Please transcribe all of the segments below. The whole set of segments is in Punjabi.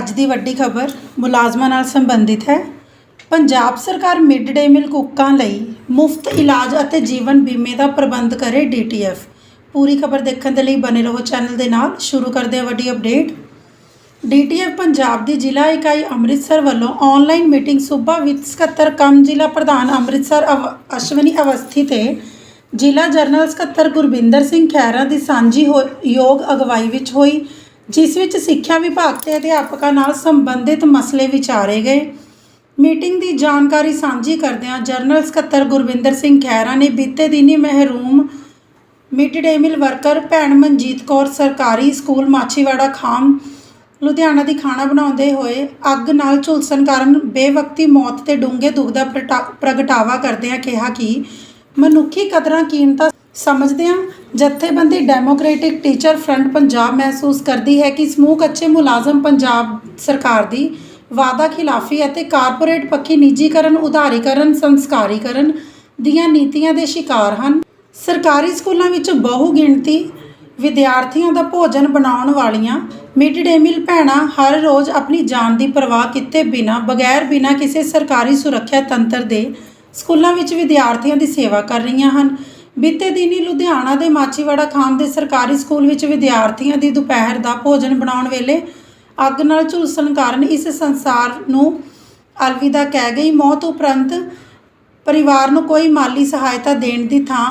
ਅੱਜ ਦੀ ਵੱਡੀ ਖਬਰ ਮੁਲਾਜ਼ਮਾਂ ਨਾਲ ਸੰਬੰਧਿਤ ਹੈ। ਪੰਜਾਬ ਸਰਕਾਰ ਮਿਡ ਡੇ ਮੀਲ ਕੁੱਕਾਂ ਲਈ ਮੁਫਤ ਇਲਾਜ ਅਤੇ ਜੀਵਨ ਬੀਮੇ ਦਾ ਪ੍ਰਬੰਧ ਕਰੇ ਡੀਟੀਐਫ। ਪੂਰੀ ਖਬਰ ਦੇਖਣ ਦੇ ਲਈ ਬਨੇ ਰਹੋ ਚੈਨਲ ਦੇ ਨਾਲ। ਸ਼ੁਰੂ ਕਰਦੇ ਹਾਂ ਵੱਡੀ ਅਪਡੇਟ। ਡੀਟੀਐਫ ਪੰਜਾਬ ਦੀ ਜ਼ਿਲ੍ਹਾ ਇਕਾਈ ਅੰਮ੍ਰਿਤਸਰ ਵੱਲੋਂ ਆਨਲਾਈਨ ਮੀਟਿੰਗ ਸੂਬਾ ਵਿੱਤ ਸਕੱਤਰ ਕਮ ਜ਼ਿਲ੍ਹਾ ਪ੍ਰਧਾਨ ਅੰਮ੍ਰਿਤਸਰ ਅਵ- ਅਸ਼ਵਨੀ ਅਵਸਥੀ ਤੇ ਜ਼ਿਲ੍ਹਾ ਜਰਨਲ ਸਕੱਤਰ ਗੁਰਬਿੰਦਰ ਸਿੰਘ ਖਹਿਰਾ ਦੀ ਸਾਂਝੀ ਹੋ- ਯੋਗ ਅਗਵਾਈ ਵਿੱਚ ਹੋਈ। ਜਿਸ ਵਿੱਚ ਸਿੱਖਿਆ ਵਿਭਾਗ ਤੇ ਅਧਿਆਪਕਾਂ ਨਾਲ ਸੰਬੰਧਿਤ ਮਸਲੇ ਵਿਚਾਰੇ ਗਏ। ਮੀਟਿੰਗ ਦੀ ਜਾਣਕਾਰੀ ਸਾਂਝੀ ਕਰਦਿਆਂ ਜਨਰਲ ਸਕੱਤਰ ਗੁਰਵਿੰਦਰ ਸਿੰਘ ਖਹਿਰਾ ਨੇ ਬੀਤੇ ਦਿਨੀ ਮਹਿਰੂਮ ਮਿਡ ਡੇ ਮੀਲ ਵਰਕਰ ਭੈਣ ਮਨਜੀਤ ਕੌਰ ਸਰਕਾਰੀ ਸਕੂਲ ਮਾਛੀਵਾੜਾ ਖਾਮ, ਲੁਧਿਆਣਾ ਦੀ ਖਾਣਾ ਬਣਾਉਂਦੇ ਹੋਏ ਅੱਗ ਨਾਲ ਝੁਲਸਣ ਕਾਰਨ ਬੇਵਕਤੀ ਮੌਤ ਤੇ ਡੂੰਘੇ ਦੁੱਖ ਦਾ ਪ੍ਰਟਾ- ਪ੍ਰਗਟਾਵਾ ਕਰਦਿਆਂ ਕਿਹਾ ਕਿ ਮਨੁੱਖੀ ਕਦਰਾਂ ਕੀਮਤਾਂ ਸਮਝਦਿਆਂ ਜਥੇਬੰਦੀ ਡੈਮੋਕ੍ਰੈਟਿਕ ਟੀਚਰ ਫਰੰਟ ਪੰਜਾਬ ਮਹਿਸੂਸ ਕਰਦੀ ਹੈ ਕਿ ਸਮੂਹ ਕੱਚੇ ਮੁਲਾਜ਼ਮ ਪੰਜਾਬ ਸਰਕਾਰ ਦੀ ਵਾਅਦਾ ਖਿਲਾਫੀ ਅਤੇ ਕਾਰਪੋਰੇਟ ਪੱਖੀ ਨਿੱਜੀਕਰਨ, ਉਧਾਰੀਕਰਨ, ਸੰਸਕਾਰੀਕਰਨ ਦੀਆਂ ਨੀਤੀਆਂ ਦੇ ਸ਼ਿਕਾਰ ਹਨ। ਸਰਕਾਰੀ ਸਕੂਲਾਂ ਵਿੱਚ ਬਹੁ ਗਿਣਤੀ ਵਿਦਿਆਰਥੀਆਂ ਦਾ ਭੋਜਨ ਬਣਾਉਣ ਵਾਲੀਆਂ ਮਿਡ ਡੇ ਮੀਲ ਭੈਣਾਂ ਹਰ ਰੋਜ਼ ਆਪਣੀ ਜਾਨ ਦੀ ਪਰਵਾਹ ਕੀਤੇ ਬਿਨਾਂ, ਬਗੈਰ ਬਿਨਾਂ ਕਿਸੇ ਸਰਕਾਰੀ ਸੁਰੱਖਿਆ ਤੰਤਰ ਦੇ, ਸਕੂਲਾਂ ਵਿੱਚ ਵਿਦਿਆਰਥੀਆਂ ਦੀ ਸੇਵਾ ਕਰ ਰਹੀਆਂ ਹਨ। ਬੀਤੇ ਦਿਨੀ ਲੁਧਿਆਣਾ ਦੇ ਮਾਚੀਵਾੜਾ ਖਾਨ ਦੇ ਸਰਕਾਰੀ ਸਕੂਲ ਵਿੱਚ ਵਿਦਿਆਰਥੀਆਂ ਦੀ ਦੁਪਹਿਰ ਦਾ ਭੋਜਨ ਬਣਾਉਣ ਵੇਲੇ ਅੱਗ ਨਾਲ ਝੁਲਸਣ ਕਾਰਨ ਇਸ ਸੰਸਾਰ ਨੂੰ ਅਲਵਿਦਾ ਕਹਿ ਗਈ। ਮੌਤ ਉਪਰੰਤ ਪਰਿਵਾਰ ਨੂੰ ਕੋਈ ਮਾਲੀ ਸਹਾਇਤਾ ਦੇਣ ਦੀ ਥਾਂ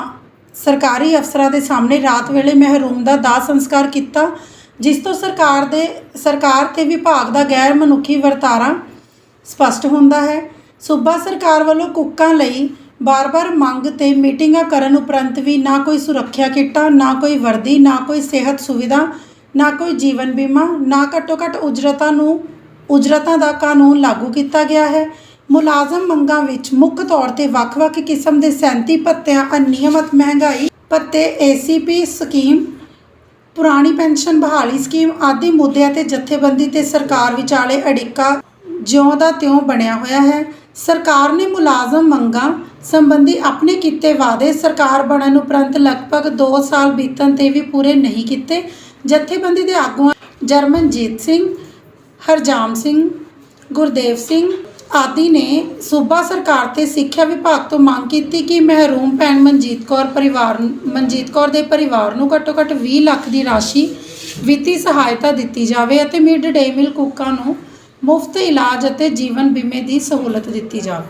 ਸਰਕਾਰੀ ਅਫਸਰਾਂ ਦੇ ਸਾਹਮਣੇ ਰਾਤ ਵੇਲੇ ਮਹਿਰੂਮ ਦਾ ਦਾਹ ਸੰਸਕਾਰ ਕੀਤਾ, ਜਿਸ ਤੋਂ ਸਰਕਾਰ ਦੇ, ਸਰਕਾਰ ਤੇ ਵਿਭਾਗ ਦਾ ਗੈਰ ਮਨੁੱਖੀ ਵਰਤਾਰਾ ਸਪਸ਼ਟ ਹੁੰਦਾ ਹੈ। ਸੂਬਾ ਸਰਕਾਰ ਵੱਲੋਂ ਕੁੱਕਾਂ ਲਈ ਬਾਰ-ਬਾਰ ਮੰਗ ਤੇ ਮੀਟਿੰਗਾਂ ਕਰਨ ਉਪਰੰਤ ਵੀ ਨਾ ਕੋਈ ਸੁਰੱਖਿਆ ਕਿੱਟਾਂ, ਨਾ ਕੋਈ ਵਰਦੀ, ਨਾ ਕੋਈ ਸਿਹਤ ਸੁਵਿਧਾ, ਨਾ ਕੋਈ ਜੀਵਨ ਬੀਮਾ, ਨਾ ਘੱਟੋ-ਘੱਟ ਉਜਰਤਾਂ ਨੂੰ, ਉਜਰਤਾਂ ਦਾ ਕਾਨੂੰਨ ਲਾਗੂ ਕੀਤਾ ਗਿਆ ਹੈ। ਮੁਲਾਜ਼ਮ ਮੰਗਾਂ ਵਿੱਚ ਮੁੱਖ ਤੌਰ ਤੇ ਵੱਖ-ਵੱਖ ਕਿਸਮ ਦੇ 37 ਭੱਤਿਆਂ, ਅਨਿਯਮਤ ਮਹਿੰਗਾਈ, ਭੱਤੇ ਏਸੀਪੀ ਸਕੀਮ, ਪੁਰਾਣੀ ਪੈਨਸ਼ਨ ਬਹਾਲੀ ਸਕੀਮ ਆਦਿ ਮੁੱਦਿਆਂ ਤੇ ਜਥੇਬੰਦੀ ਤੇ ਸਰਕਾਰ ਵਿਚਾਲੇ ਅੜਿੱਕਾ ਜਿਉਂ ਦਾ ਤਿਉਂ ਬਣਿਆ ਹੋਇਆ ਹੈ। ਸਰਕਾਰ ਨੇ ਮੁਲਾਜ਼ਮ ਮੰਗਾਂ ਸੰਬੰਧੀ ਆਪਣੇ ਕੀਤੇ ਵਾਅਦੇ ਸਰਕਾਰ ਬਣਨ ਉਪਰੰਤ ਲਗਭਗ 2 ਸਾਲ ਬੀਤਣ ਤੇ ਵੀ ਪੂਰੇ ਨਹੀਂ ਕੀਤੇ। ਜਥੇਬੰਦੀ ਦੇ ਆਗੂਆਂ ਜਰਮਨਜੀਤ ਸਿੰਘ, ਹਰਜਾਮ ਸਿੰਘ, ਗੁਰਦੇਵ ਸਿੰਘ ਆਦਿ ਨੇ ਸੂਬਾ ਸਰਕਾਰ ਤੇ ਸਿੱਖਿਆ ਵਿਭਾਗ ਤੋਂ ਮੰਗ ਕੀਤੀ ਕਿ ਮਹਿਰੂਮ ਭੈਣ ਮਨਜੀਤ ਕੌਰ ਪਰਿਵਾਰ ਮਨਜੀਤ ਕੌਰ ਦੇ ਪਰਿਵਾਰ ਨੂੰ ਘੱਟੋ ਘੱਟ 20 ਲੱਖ ਦੀ ਰਾਸ਼ੀ ਵਿੱਤੀ ਸਹਾਇਤਾ ਦਿੱਤੀ ਜਾਵੇ ਅਤੇ ਮਿਡ ਡੇ ਮੀਲ ਕੁੱਕਾਂ ਨੂੰ ਮੁਫਤ ਇਲਾਜ ਅਤੇ ਜੀਵਨ ਬੀਮੇ ਦੀ ਸਹੂਲਤ ਦਿੱਤੀ ਜਾਵੇ।